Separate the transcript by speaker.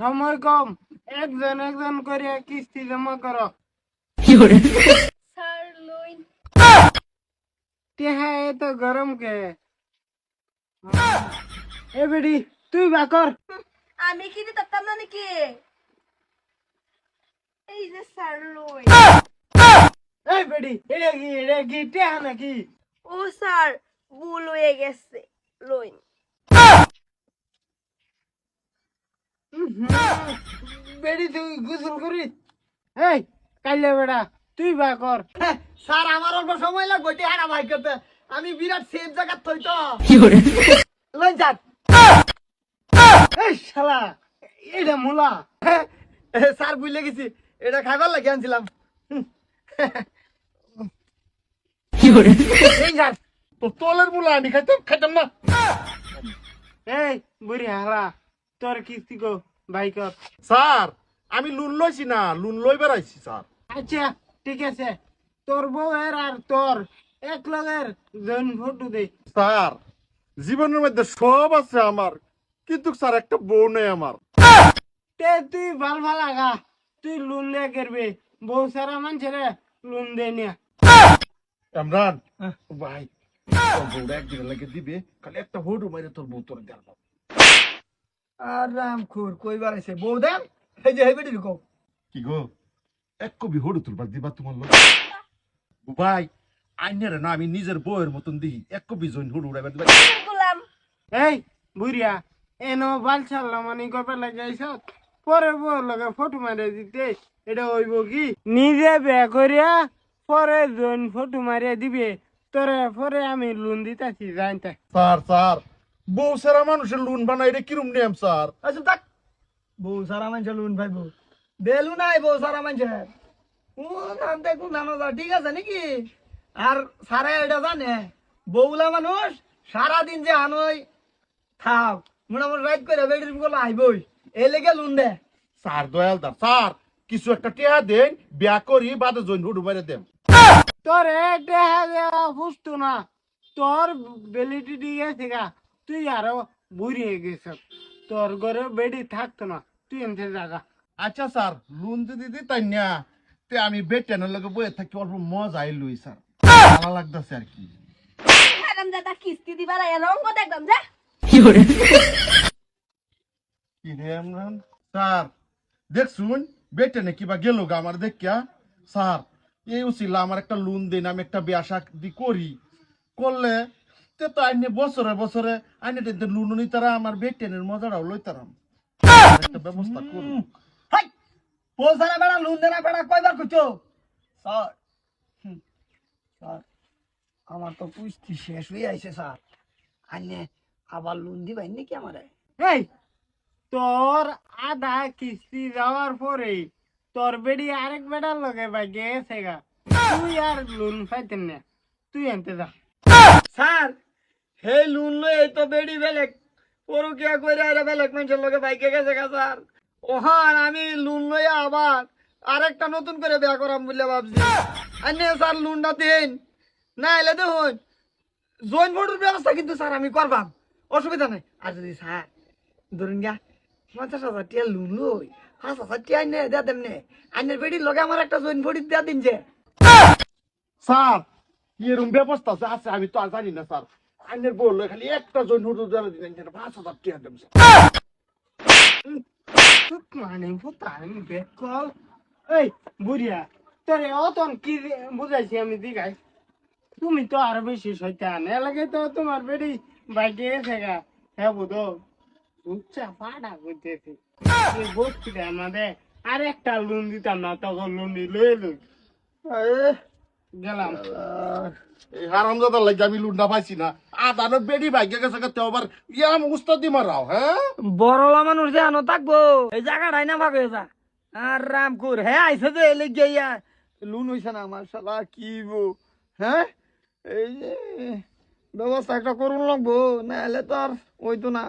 Speaker 1: সময় কম। একজন একজন করে কিস্তি জমা করো।
Speaker 2: স্যার লইন।
Speaker 1: এত গরম কে? এ বেডি তুই বাকর
Speaker 2: আমি কি দিতাম না নাকি? এই যে স্যার লইন।
Speaker 1: এই বেডি এটা কি এটা কি টেহা নাকি?
Speaker 2: ও স্যার ভুল হয়ে গেছে লইন।
Speaker 1: বেডি তুই গোসল করিস এই কাইলে বেড়া তুই বাকর
Speaker 3: স্যার আমার অল্প সময় লাগবে টেহারা ভাই করতে আমি বিরাট সেফ জায়গা থই তো। লই যান।
Speaker 1: এই শালা এটা মুলা।
Speaker 3: স্যার বুঝলে গেছি এটা খাইবার লাগে আনছিলাম।
Speaker 4: তোলের মুলা আনি খাইতাম খাইতাম না।
Speaker 1: এই বুড়ি হালা তোর কিস্তি গো বাইকর
Speaker 4: স্যার আমি লুন লইছি না লুন লই বেড়াইছি স্যার
Speaker 1: আচ্ছা ঠিক আছে। তোর বউয়ের আর তোর এক লগের জন ফটো দে।
Speaker 4: স্যার জীবনের মধ্যে সব আছে আমার কিন্তু স্যার একটা বউ নেই আমার।
Speaker 1: তে তুই ভালো ভালো আগা তুই লোন লে করবি বউ সারা মানছে রে লোন দে নিয়া
Speaker 4: ইমরান ভাই তোর বউটা একদিনের লাগে দিবে খালি একটা হোডু মাইরে তোর বউ তোর গেল
Speaker 3: আর রাম খুর কইবার আছে বউ দেন এই যে হেই কও
Speaker 4: কি গো? এক কবি হোডু তুলবার দিবা তোমার লোক ভাই আইনের না আমি নিজের বউয়ের মতন দিই এক কবি জৈন হোডু উড়াইবার দিবা।
Speaker 2: গোলাম
Speaker 1: এই বুড়িয়া এনো বাল ছাড়লাম মানে কবে লাগাইছ পরে বউ লগে ফটো মারে দিতে এটা হইব কি? নিজে বে করিয়া পরে জন ফটো মারিয়া দিবে। তোরে পরে আমি লোন দিতাছি জানতে
Speaker 4: স্যার স্যার বউ সারা মানুষের লুন বানাই রে কিরম নিয়ম স্যার?
Speaker 3: আচ্ছা তাক বউ সারা মানুষের লুন ভাই বউ বেলু নাই বউ সারা মানুষের। ও নাম দেখুন নাম ঠিক আছে নাকি? আর সারা এটা জানে বউলা মানুষ সারাদিন যে আনই থাক মোটামুটি রাইট করে বেডিরগুলো আইবই এই লেগে লুন দে।
Speaker 4: স্যার দয়ালদার স্যার কিছু একটা টেহা দেন বিয়া করি বাদে জৈন হোডু মাইরে দেন।
Speaker 1: তোর এক টেহা দেওয়া ফুসতো না তোর বেলিটি দিয়ে গেছে গা। তুই আরও বুড়িয়ে গেছ। তোর ঘরে বেডি থাকতো না তুই এনতে জাগা।
Speaker 4: আচ্ছা স্যার লোন যদি দিতাই না তে আমি বেটেনের লগে বয়ে থাকি অল্প মজা লই স্যার। ভালো লাগতেছে আর কি।
Speaker 2: হারাম দাদা কিস্তি দিবার রঙ্গ দেখলাম যা।
Speaker 4: কি হে ইমরান? স্যার দেখছুন বেটেনে কিবা গেল গা আমার দেখিয়া। স্যার এই উচিলা আমার একটা লোন দিন আমি একটা বিয়া দি করি। করলে তে তো আইনে বছরে বছরে আইনে টেনতে লোন নিতারা আমার বেটেনের মজাটাও লইতারাম। একটা ব্যবস্থা করুন।
Speaker 3: হাই! বউ বেড়া লুন দে না বেড়া কয়বার কইছো? স্যার স্যার আমার তো পুষ্টি শেষ হয়ে আইছে স্যার। আনে আবার লুন দিবেন নাকি আমারে?
Speaker 1: এই তোর আধা কিস্তি যাওয়ার পরে তোর বেডি আরেক বেটার লগে বাইকে গেছে গা। তুই আর লুন পাইতেন না। তুই এনতে যা।
Speaker 3: স্যার, হে লুন লই এই তো বেড়ি বেলেগ পরকিয়া কইরা আরে বেলেগ মানুষের লগে বাইকে গেছে গা, স্যার। ওহান, আমি লুন লই আবার আরেকটা নতুন করে বিয়া করাম বলে ভাবছি। আনে স্যার, লুনটা দিন না, এলে দেখুন, জয়েন ভোটের ব্যবস্থা কিন্তু, স্যার, আমি করবাম। অসুবিধা নাই। আর যদি, স্যার, ধরুন গা পঞ্চাশ হাজার টিয়া লুন লই, পাঁচ হাজার টিয়া নে, দেয়া দেম নে। আইনের বেড়ির লগে আমার একটা জয়েন ভোট দেয়া দিন যে।
Speaker 4: স্যার এরকম ব্যবস্থা আছে আছে আমি তো আর জানি না স্যার। আইনের বলল খালি একটা জন হুটু জানা দিলেন পাঁচ হাজার টাকা দেব স্যার।
Speaker 1: মানে এই বুড়িয়া তোরে অতন কি বুঝাইছি আমি দিগাই। তুমি তো আরও বেশি শয়তান। এলাকে তো তোমার বেডি বাইকে গেছে গা। হ্যাঁ বুধো। উচ্চা পাড়া করতেছি বস্তিতে আমাদের আর একটা লোন দিতাম না তখন লোন লয়ে লই। গেলাম।
Speaker 4: এই হারামজাদার লাগে আমি লুন্ডা পাইছি না। আদানো বেডি ভাগ্য গেছে তে আবার ইয়াম উস্তাদ মারাও হ্যাঁ
Speaker 3: বড়লা মানুষ যে আনো থাকব এই জায়গাটাই না ভাবে যা। আর রামকুর হ্যাঁ আইসে যে এলে গিয়া লুন হইছে না আমার শালা কি বো হ্যাঁ এই যে ব্যবস্থা একটা করুন লাগবো না হলে তো আর ওই তো না।